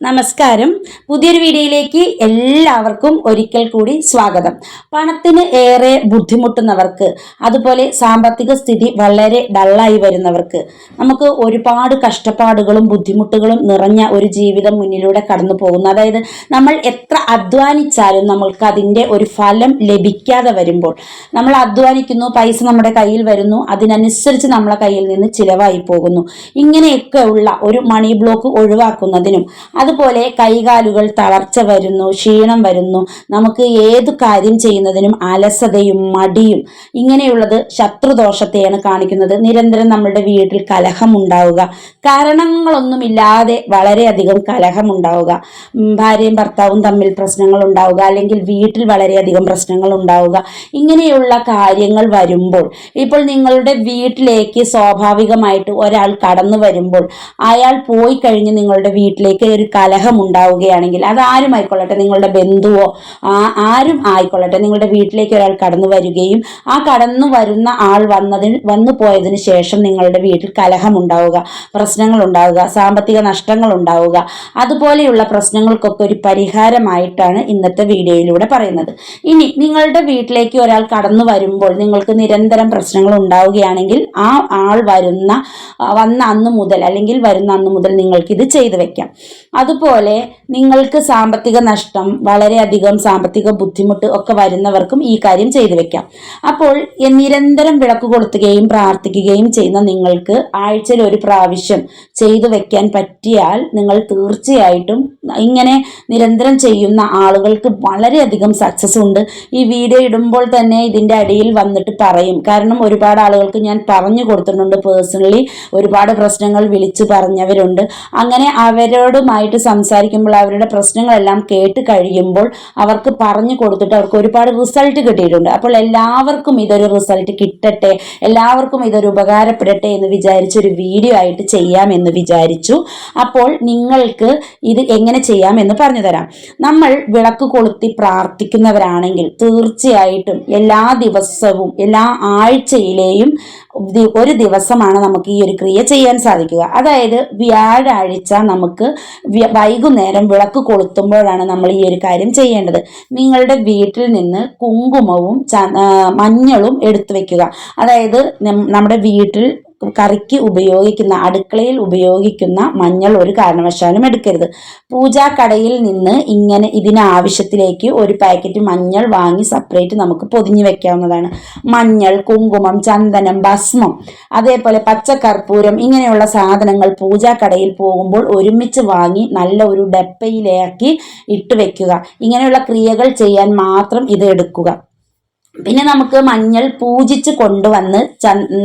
നമസ്കാരം. പുതിയൊരു വീഡിയോയിലേക്ക് എല്ലാവർക്കും ഒരിക്കൽ കൂടി സ്വാഗതം. പണത്തിന് ഏറെ ബുദ്ധിമുട്ടുന്നവർക്ക് അതുപോലെ സാമ്പത്തിക സ്ഥിതി വളരെ ഡള്ളായി വരുന്നവർക്ക് നമുക്ക് ഒരുപാട് കഷ്ടപ്പാടുകളും ബുദ്ധിമുട്ടുകളും നിറഞ്ഞ ഒരു ജീവിതം മുന്നിലൂടെ കടന്നു പോകുന്നു. അതായത് നമ്മൾ എത്ര അധ്വാനിച്ചാലും നമ്മൾക്ക് അതിന്റെ ഒരു ഫലം ലഭിക്കാതെ വരുമ്പോൾ നമ്മൾ അധ്വാനിക്കുന്നു പൈസ നമ്മുടെ കയ്യിൽ വരുന്നു അതിനനുസരിച്ച് നമ്മളെ കയ്യിൽ നിന്ന് ചിലവായി പോകുന്നു. ഇങ്ങനെയൊക്കെ ഉള്ള ഒരു മണി ബ്ലോക്ക് ഒഴിവാക്കുന്നതിനും അതുപോലെ കൈകാലുകൾ തളർച്ച വരുന്നു ക്ഷീണം വരുന്നു. നമുക്ക് ഏത് കാര്യം ചെയ്യുന്നതിനും അലസതയും മടിയും ഇങ്ങനെയുള്ളത് ശത്രുദോഷത്തെയാണ് കാണിക്കുന്നത്. നിരന്തരം നമ്മുടെ വീട്ടിൽ കലഹം ഉണ്ടാവുക. കാരണങ്ങളൊന്നുമില്ലാതെ വളരെയധികം കലഹം ഉണ്ടാവുക. ഭാര്യയും ഭർത്താവും തമ്മിൽ പ്രശ്നങ്ങൾ ഉണ്ടാവുക. അല്ലെങ്കിൽ വീട്ടിൽ വളരെയധികം പ്രശ്നങ്ങൾ ഉണ്ടാവുക. ഇങ്ങനെയുള്ള കാര്യങ്ങൾ വരുമ്പോൾ ഇപ്പോൾ നിങ്ങളുടെ വീട്ടിലേക്ക് സ്വാഭാവികമായിട്ട് ഒരാൾ കടന്നു വരുമ്പോൾ അയാൾ പോയി കഴിഞ്ഞ് നിങ്ങളുടെ വീട്ടിലേക്ക് ഒരു കലഹം ഉണ്ടാവുകയാണെങ്കിൽ അത് ആരും ആയിക്കൊള്ളട്ടെ നിങ്ങളുടെ ബന്ധുവോ ആരും ആയിക്കൊള്ളട്ടെ നിങ്ങളുടെ വീട്ടിലേക്ക് ഒരാൾ കടന്നു വരികയും ആ കടന്നു വരുന്ന ആൾ വന്നതിന് വന്നു പോയതിന് ശേഷം നിങ്ങളുടെ വീട്ടിൽ കലഹം ഉണ്ടാവുക പ്രശ്നങ്ങൾ ഉണ്ടാവുക സാമ്പത്തിക നഷ്ടങ്ങൾ ഉണ്ടാവുക അതുപോലെയുള്ള പ്രശ്നങ്ങൾക്കൊക്കെ ഒരു പരിഹാരമായിട്ടാണ് ഇന്നത്തെ വീഡിയോയിലൂടെ പറയുന്നത്. ഇനി നിങ്ങളുടെ വീട്ടിലേക്ക് ഒരാൾ കടന്നു വരുമ്പോൾ നിങ്ങൾക്ക് നിരന്തരം പ്രശ്നങ്ങൾ ഉണ്ടാവുകയാണെങ്കിൽ ആ ആൾ വരുന്ന വന്ന അന്ന് മുതൽ അല്ലെങ്കിൽ വരുന്ന അന്ന് മുതൽ നിങ്ങൾക്ക് ഇത് ചെയ്തു വെക്കാം. അതുപോലെ നിങ്ങൾക്ക് സാമ്പത്തിക നഷ്ടം വളരെയധികം സാമ്പത്തിക ബുദ്ധിമുട്ട് ഒക്കെ വരുന്നവർക്കും ഈ കാര്യം ചെയ്തു വെക്കാം. അപ്പോൾ നിരന്തരം വിളക്ക് കൊളുത്തുകയും പ്രാർത്ഥിക്കുകയും ചെയ്യുന്ന നിങ്ങൾക്ക് ആഴ്ചയിൽ ഒരു പ്രാവശ്യം ചെയ്തു വെക്കാൻ പറ്റിയാൽ നിങ്ങൾ തീർച്ചയായിട്ടും ഇങ്ങനെ നിരന്തരം ചെയ്യുന്ന ആളുകൾക്ക് വളരെയധികം സക്സസ് ഉണ്ട്. ഈ വീഡിയോ ഇടുമ്പോൾ തന്നെ ഇതിന്റെ അടിയിൽ വന്നിട്ട് പറയും. കാരണം ഒരുപാട് ആളുകൾക്ക് ഞാൻ പറഞ്ഞു കൊടുത്തിട്ടുണ്ട് പേഴ്സണലി ഒരുപാട് പ്രശ്നങ്ങൾ വിളിച്ചു പറഞ്ഞവരുണ്ട്. അങ്ങനെ അവരോടുമായിട്ട് സംസാരിക്കുമ്പോൾ അവരുടെ പ്രശ്നങ്ങളെല്ലാം കേട്ട് കഴിയുമ്പോൾ അവർക്ക് പറഞ്ഞു കൊടുത്തിട്ട് അവർക്ക് ഒരുപാട് റിസൾട്ട് കിട്ടിയിട്ടുണ്ട്. അപ്പോൾ എല്ലാവർക്കും ഇതൊരു റിസൾട്ട് കിട്ടട്ടെ എല്ലാവർക്കും ഇതൊരു ഉപകാരപ്പെടട്ടെ എന്ന് വിചാരിച്ചൊരു വീഡിയോ ആയിട്ട് ചെയ്യാമെന്ന് വിചാരിച്ചു. അപ്പോൾ നിങ്ങൾക്ക് ഇത് എങ്ങനെ ചെയ്യാം എന്ന് പറഞ്ഞു തരാം നമ്മൾ വിളക്ക് കൊളുത്തി പ്രാർത്ഥിക്കുന്നവരാണെങ്കിൽ തീർച്ചയായിട്ടും എല്ലാ ദിവസവും എല്ലാ ആഴ്ചയിലെയും ഒരു ദിവസമാണ് നമുക്ക് ഈ ഒരു ക്രിയ ചെയ്യാൻ സാധിക്കുക. അതായത് വ്യാഴാഴ്ച നമുക്ക് വൈകുന്നേരം വിളക്ക് കൊളുത്തുമ്പോഴാണ് നമ്മൾ ഈ ഒരു കാര്യം ചെയ്യേണ്ടത്. നിങ്ങളുടെ വീട്ടിൽ നിന്ന് കുങ്കുമവും മഞ്ഞളും എടുത്തു വെക്കുക. അതായത് നമ്മുടെ വീട്ടിൽ കറിക്ക് ഉപയോഗിക്കുന്ന അടുക്കളയിൽ ഉപയോഗിക്കുന്ന മഞ്ഞൾ ഒരു കാരണവശാലും എടുക്കരുത്. പൂജാ കടയിൽ നിന്ന് ഇങ്ങനെ ഇതിനാവശ്യത്തിലേക്ക് ഒരു പാക്കറ്റ് മഞ്ഞൾ വാങ്ങി സെപ്പറേറ്റ് നമുക്ക് പൊതിഞ്ഞു വെക്കാവുന്നതാണ്. മഞ്ഞൾ കുങ്കുമം ചന്ദനം ഭസ്മം അതേപോലെ പച്ചക്കർപ്പൂരം ഇങ്ങനെയുള്ള സാധനങ്ങൾ പൂജാ കടയിൽ പോകുമ്പോൾ ഒരുമിച്ച് വാങ്ങി നല്ല ഒരു ഡപ്പയിലാക്കി ഇട്ട് വെക്കുക. ഇങ്ങനെയുള്ള ക്രിയകൾ ചെയ്യാൻ മാത്രം ഇത് എടുക്കുക. പിന്നെ നമുക്ക് മഞ്ഞൾ പൂജിച്ച് കൊണ്ടുവന്ന്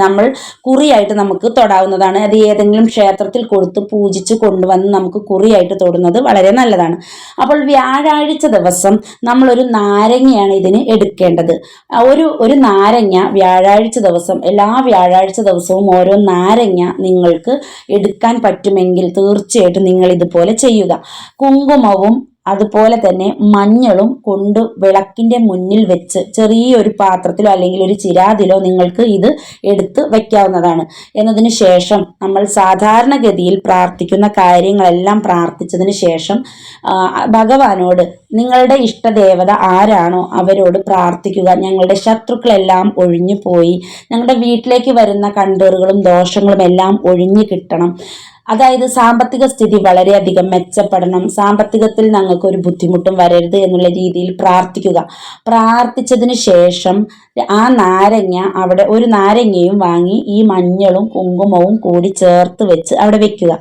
നമ്മൾ കുറിയായിട്ട് നമുക്ക് തൊടാവുന്നതാണ്. അത് ഏതെങ്കിലും ക്ഷേത്രത്തിൽ കൊടുത്ത് പൂജിച്ച് കൊണ്ടുവന്ന് നമുക്ക് കുറിയായിട്ട് തൊടുന്നത് വളരെ നല്ലതാണ്. അപ്പോൾ വ്യാഴാഴ്ച ദിവസം നമ്മളൊരു നാരങ്ങയാണ് ഇതിന് എടുക്കേണ്ടത്. ഒരു ഒരു നാരങ്ങ വ്യാഴാഴ്ച ദിവസം എല്ലാ വ്യാഴാഴ്ച ദിവസവും ഓരോ നാരങ്ങ നിങ്ങൾക്ക് എടുക്കാൻ പറ്റുമെങ്കിൽ തീർച്ചയായിട്ടും നിങ്ങൾ ഇതുപോലെ ചെയ്യുക. കുങ്കുമവും അതുപോലെ തന്നെ മഞ്ഞളും കൊണ്ട് വിളക്കിന്റെ മുന്നിൽ വെച്ച് ചെറിയൊരു പാത്രത്തിലോ അല്ലെങ്കിൽ ഒരു ചിരാതിലോ നിങ്ങൾക്ക് ഇത് എടുത്ത് വെക്കാവുന്നതാണ് എന്നതിന് ശേഷം നമ്മൾ സാധാരണഗതിയിൽ പ്രാർത്ഥിക്കുന്ന കാര്യങ്ങളെല്ലാം പ്രാർത്ഥിച്ചതിന് ശേഷം ഭഗവാനോട് നിങ്ങളുടെ ഇഷ്ടദേവത ആരാണോ അവരോട് പ്രാർത്ഥിക്കുക. ഞങ്ങളുടെ ശത്രുക്കളെല്ലാം ഒഴിഞ്ഞു പോയി ഞങ്ങളുടെ വീട്ടിലേക്ക് വരുന്ന കണ്ടറുകളും ദോഷങ്ങളും എല്ലാം ഒഴിഞ്ഞു കിട്ടണം. അതായത് സാമ്പത്തിക സ്ഥിതി വളരെയധികം മെച്ചപ്പെടണം. സാമ്പത്തികത്തിൽ ഞങ്ങൾക്ക് ഒരു ബുദ്ധിമുട്ടും വരരുത് എന്നുള്ള രീതിയിൽ പ്രാർത്ഥിക്കുക. പ്രാർത്ഥിച്ചതിന് ശേഷം ആ നാരങ്ങ അവിടെ ഒരു നാരങ്ങയും വാങ്ങി ഈ മഞ്ഞളും കുങ്കുമവും കൂടി ചേർത്ത് വെച്ച് അവിടെ വെക്കുക.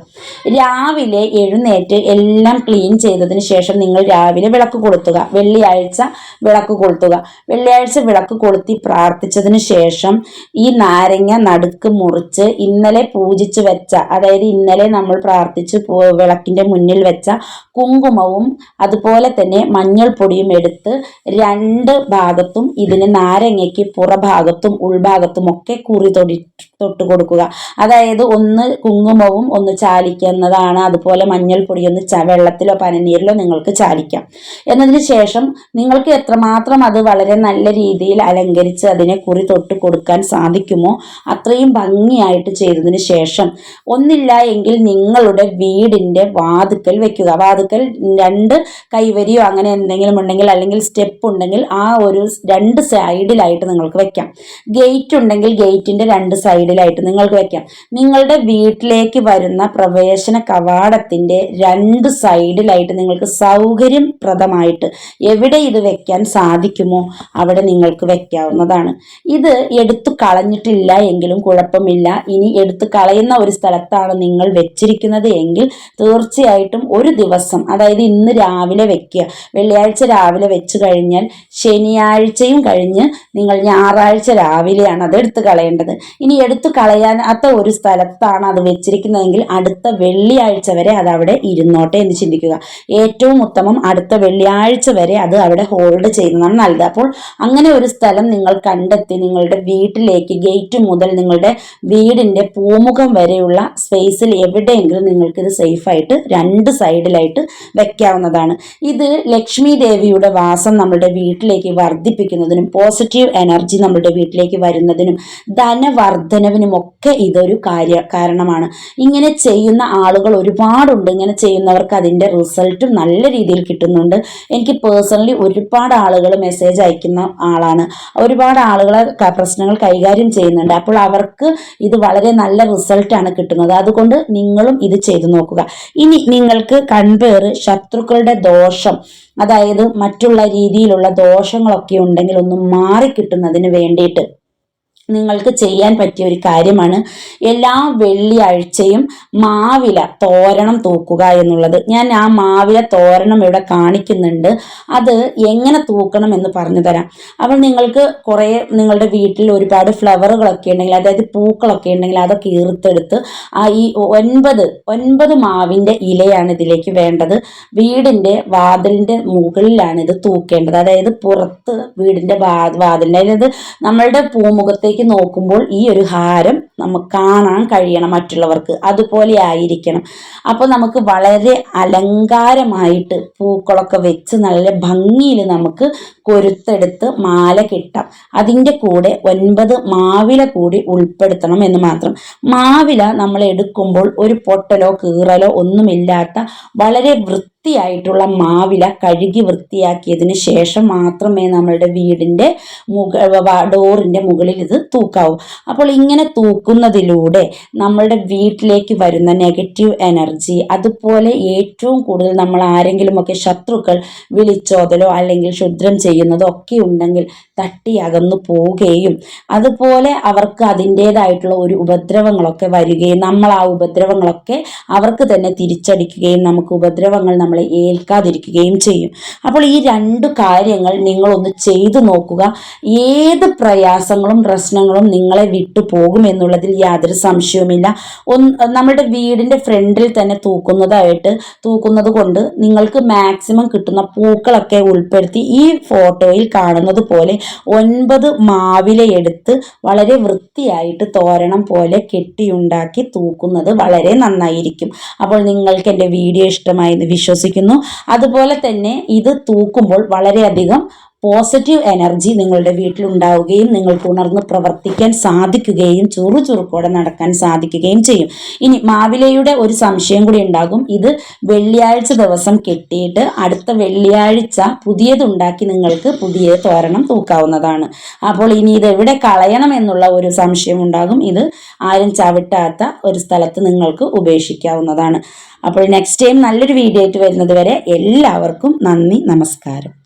രാവിലെ എഴുന്നേറ്റ് എല്ലാം ക്ലീൻ ചെയ്തതിന് ശേഷം നിങ്ങൾ രാവിലെ വിളക്ക് കൊളുത്തുക. വെള്ളിയാഴ്ച വിളക്ക് കൊളുത്തുക. വെള്ളിയാഴ്ച വിളക്ക് കൊളുത്തി പ്രാർത്ഥിച്ചതിന് ശേഷം ഈ നാരങ്ങ നടുക്ക് മുറിച്ച് ഇന്നലെ പൂജിച്ചു വെച്ച അതായത് ഇന്നലെ നമ്മൾ പ്രാർത്ഥിച്ച് വിളക്കിന്റെ മുന്നിൽ വെച്ച കുങ്കുമവും അതുപോലെ തന്നെ മഞ്ഞൾപ്പൊടിയും എടുത്ത് രണ്ട് ഭാഗത്തും ഇതിന് നാരങ്ങയ്ക്ക് പുറഭാഗത്തും ഉൾഭാഗത്തും ഒക്കെ കുറി തൊടി തൊട്ട് കൊടുക്കുക. അതായത് ഒന്ന് കുങ്കുമവും ഒന്ന് ചാലിക്കുന്നതാണ്. അതുപോലെ മഞ്ഞൾപ്പൊടി ഒന്ന് ച വെള്ളത്തിലോ പനനീരിലോ നിങ്ങൾക്ക് ചാലിക്കാം. എന്നതിന് ശേഷം നിങ്ങൾക്ക് എത്രമാത്രം അത് വളരെ നല്ല രീതിയിൽ അലങ്കരിച്ച് അതിനെ കുറി തൊട്ട് കൊടുക്കാൻ സാധിക്കുമോ അത്രയും ഭംഗിയായിട്ട് ചെയ്തതിന് ശേഷം ഒന്നില്ല എങ്കിൽ നിങ്ങളുടെ വീടിന്റെ വാതുക്കൽ വെക്കുക. വാതുക്കൽ രണ്ട് കൈവരിയോ അങ്ങനെ എന്തെങ്കിലും ഉണ്ടെങ്കിൽ അല്ലെങ്കിൽ സ്റ്റെപ്പ് ഉണ്ടെങ്കിൽ ആ ഒരു രണ്ട് സൈഡിലായിട്ട് നിങ്ങൾക്ക് വെക്കാം. ഗേറ്റ് ഉണ്ടെങ്കിൽ ഗേറ്റിന്റെ രണ്ട് സൈഡിലായിട്ട് നിങ്ങൾക്ക് വെക്കാം നിങ്ങളുടെ വീട്ടിലേക്ക് വരുന്ന പ്രവേശന കവാടത്തിന്റെ രണ്ട് സൈഡിലായിട്ട് നിങ്ങൾക്ക് സൗകര്യപ്രദമായിട്ട് എവിടെ ഇത് വെക്കാൻ സാധിക്കുമോ അവിടെ നിങ്ങൾക്ക് വെക്കാവുന്നതാണ്. ഇത് എടുത്തു കളഞ്ഞിട്ടില്ല എങ്കിലും കുഴപ്പമില്ല. ഇനി എടുത്തു കളയുന്ന ഒരു സ്ഥലത്താണ് നിങ്ങൾ വെച്ചിരിക്കുന്നത് എങ്കിൽ തീർച്ചയായിട്ടും ഒരു ദിവസം അതായത് ഇന്ന് രാവിലെ വെക്കുക. വെള്ളിയാഴ്ച രാവിലെ വെച്ച് കഴിഞ്ഞാൽ ശനിയാഴ്ചയും കഴിഞ്ഞ് നിങ്ങൾ ഞായറാഴ്ച രാവിലെയാണ് അത് എടുത്തു കളയേണ്ടത്. ഇനി എടുത്തു കളയാത്ത ഒരു സ്ഥലത്താണ് അത് വെച്ചിരിക്കുന്നതെങ്കിൽ അടുത്ത വെള്ളിയാഴ്ച വരെ അത് അവിടെ ഇരുന്നോട്ടെ എന്ന് ചിന്തിക്കുക. ഏറ്റവും ഉത്തമം അടുത്ത വെള്ളിയാഴ്ച വരെ അത് അവിടെ ഹോൾഡ് ചെയ്യുന്നതാണ് നല്ലത്. അപ്പോൾ അങ്ങനെ ഒരു സ്ഥലം നിങ്ങൾ കണ്ടെത്തി നിങ്ങളുടെ വീട്ടിലേക്ക് ഗേറ്റ് മുതൽ നിങ്ങളുടെ വീടിന്റെ പൂമുഖം വരെയുള്ള സ്പേസിൽ എവിടെയെങ്കിലും നിങ്ങൾക്കിത് സേഫായിട്ട് രണ്ട് സൈഡിലായിട്ട് വെക്കാവുന്നതാണ്. ഇത് ലക്ഷ്മി ദേവിയുടെ വാസം നമ്മുടെ വീട്ടിലേക്ക് വർദ്ധിപ്പിക്കുന്നതിനും പോസിറ്റീവ് എനർജി നമ്മുടെ വീട്ടിലേക്ക് വരുന്നതിനും ധനവർദ്ധനവിനും ഒക്കെ ഇതൊരു കാര്യ കാരണമാണ്. ഇങ്ങനെ ചെയ്യുന്ന ആളുകൾ ഒരുപാടുണ്ട്. ഇങ്ങനെ ചെയ്യുന്നവർക്ക് അതിന്റെ റിസൾട്ടും നല്ല രീതിയിൽ കിട്ടുന്നുണ്ട്. എനിക്ക് പേഴ്സണലി ഒരുപാട് ആളുകൾ മെസ്സേജ് അയക്കുന്ന ആളാണ്. ഒരുപാട് ആളുകളെ പ്രശ്നങ്ങൾ കൈകാര്യം ചെയ്യുന്നുണ്ട്. അപ്പോൾ അവർക്ക് ഇത് വളരെ നല്ല റിസൾട്ടാണ് കിട്ടുന്നത്. അതുകൊണ്ട് നിങ്ങളും ഇത് ചെയ്തു നോക്കുക. ഇനി നിങ്ങൾക്ക് കൺപേർ ശത്രുക്കളുടെ ദോഷം അതായത് മറ്റുള്ള രീതിയിലുള്ള ദോഷങ്ങളൊക്കെ ഉണ്ടെങ്കിൽ ഒന്ന് മാറിക്കിട്ടുന്നതിന് വേണ്ടിയിട്ട് നിങ്ങൾക്ക് ചെയ്യാൻ പറ്റിയ ഒരു കാര്യമാണ് എല്ലാ വെള്ളിയാഴ്ചയും മാവില തോരണം തൂക്കുക എന്നുള്ളത്. ഞാൻ ആ മാവില തോരണം ഇവിടെ കാണിക്കുന്നുണ്ട്. അത് എങ്ങനെ തൂക്കണം എന്ന് പറഞ്ഞു തരാം. അപ്പോൾ നിങ്ങൾക്ക് കുറേ നിങ്ങളുടെ വീട്ടിൽ ഒരുപാട് ഫ്ലവറുകളൊക്കെ ഉണ്ടെങ്കിൽ അതായത് പൂക്കളൊക്കെ ഉണ്ടെങ്കിൽ അതൊക്കെ ഈർത്തെടുത്ത് ആ ഈ ഒൻപത് ഒൻപത് മാവിന്റെ ഇലയാണ് ഇതിലേക്ക് വേണ്ടത്. വീടിന്റെ വാതിലിന്റെ മുകളിലാണ് ഇത് തൂക്കേണ്ടത്. അതായത് പുറത്ത് വീടിന്റെ വാതിലിന്റെ അതായത് നമ്മളുടെ പൂമുഖത്തേക്ക് നോക്കുമ്പോൾ ഈ ഒരു ഹാരം നമുക്ക് കാണാൻ കഴിയണം മറ്റുള്ളവർക്ക്. അതുപോലെ ആയിരിക്കണം. അപ്പോൾ നമുക്ക് വളരെ അലങ്കാരമായിട്ട് പൂക്കളൊക്കെ വെച്ച് നല്ല ഭംഗിയിൽ നമുക്ക് കൊരുത്തെടുത്ത് മാല കിട്ടാം. അതിന്റെ കൂടെ ഒൻപത് മാവില കൂടി ഉൾപ്പെടുത്തണം എന്ന് മാത്രം. മാവില നമ്മൾ എടുക്കുമ്പോൾ ഒരു പൊട്ടലോ കീറലോ ഒന്നുമില്ലാത്ത വളരെ വൃത്തിയായിട്ടുള്ള മാവില കഴുകി വൃത്തിയാക്കിയതിന് ശേഷം മാത്രമേ നമ്മളുടെ വീടിന്റെ മുക ഡോറിന്റെ മുകളിൽ ഇത് തൂക്കാവൂ. അപ്പോൾ ഇങ്ങനെ തൂക്കുന്നതിലൂടെ നമ്മളുടെ വീട്ടിലേക്ക് വരുന്ന നെഗറ്റീവ് എനർജി അതുപോലെ ഏറ്റവും കൂടുതൽ നമ്മൾ ആരെങ്കിലുമൊക്കെ ശത്രുക്കൾ വിളിച്ചോതലോ അല്ലെങ്കിൽ ക്ഷുദ്രം ചെയ്യുന്നതോ ഒക്കെ ഉണ്ടെങ്കിൽ തട്ടി അകന്നു പോവുകയും അതുപോലെ അവർക്ക് അതിന്റേതായിട്ടുള്ള ഒരു ഉപദ്രവങ്ങളൊക്കെ വരികയും നമ്മൾ ആ ഉപദ്രവങ്ങളൊക്കെ അവർക്ക് തന്നെ തിരിച്ചടിക്കുകയും നമുക്ക് ഉപദ്രവങ്ങൾ നമ്മളെ ഏൽക്കാതിരിക്കുകയും ചെയ്യും. അപ്പോൾ ഈ രണ്ട് കാര്യങ്ങൾ നിങ്ങളൊന്ന് ചെയ്തു നോക്കുക. ഏത് പ്രയാസങ്ങളും പ്രശ്നങ്ങളും നിങ്ങളെ വിട്ടു പോകും എന്നുള്ളതിൽ യാതൊരു സംശയവുമില്ല. ഒന്ന് നമ്മുടെ വീടിന്റെ ഫ്രണ്ടിൽ തന്നെ തൂക്കുന്നതായിട്ട് തൂക്കുന്നത് കൊണ്ട് നിങ്ങൾക്ക് മാക്സിമം കിട്ടുന്ന പൂക്കളൊക്കെ ഉൾപ്പെടുത്തി ഈ ഫോട്ടോയിൽ കാണുന്നത് പോലെ ഒൻപത് മാവില എടുത്ത് വളരെ വൃത്തിയായിട്ട് തോരണം പോലെ കെട്ടിയുണ്ടാക്കി തൂക്കുന്നത് വളരെ നന്നായിരിക്കും. അപ്പോൾ നിങ്ങൾക്ക് എന്റെ വീഡിയോ ഇഷ്ടമായി എന്ന് വിശ്വസിക്കുന്നു. അതുപോലെ തന്നെ ഇത് തൂക്കുമ്പോൾ വളരെയധികം പോസിറ്റീവ് എനർജി നിങ്ങളുടെ വീട്ടിലുണ്ടാവുകയും നിങ്ങൾക്ക് ഉണർന്ന് പ്രവർത്തിക്കാൻ സാധിക്കുകയും ചുറുചുറുക്കോടെ നടക്കാൻ സാധിക്കുകയും ചെയ്യും. ഇനി മാവിലയുടെ ഒരു സംശയം കൂടി ഉണ്ടാകും. ഇത് വെള്ളിയാഴ്ച ദിവസം കെട്ടിയിട്ട് അടുത്ത വെള്ളിയാഴ്ച പുതിയതുണ്ടാക്കി നിങ്ങൾക്ക് പുതിയ തോരണം തൂക്കാവുന്നതാണ്. അപ്പോൾ ഇനി ഇത് എവിടെ കളയണം എന്നുള്ള ഒരു സംശയം ഉണ്ടാകും. ഇത് ആരും ചവിട്ടാത്ത ഒരു സ്ഥലത്ത് നിങ്ങൾക്ക് ഉപേക്ഷിക്കാവുന്നതാണ്. അപ്പോൾ നെക്സ്റ്റ് ടൈം നല്ലൊരു വീഡിയോ ആയിട്ട് വരുന്നത് വരെ എല്ലാവർക്കും നന്ദി നമസ്കാരം.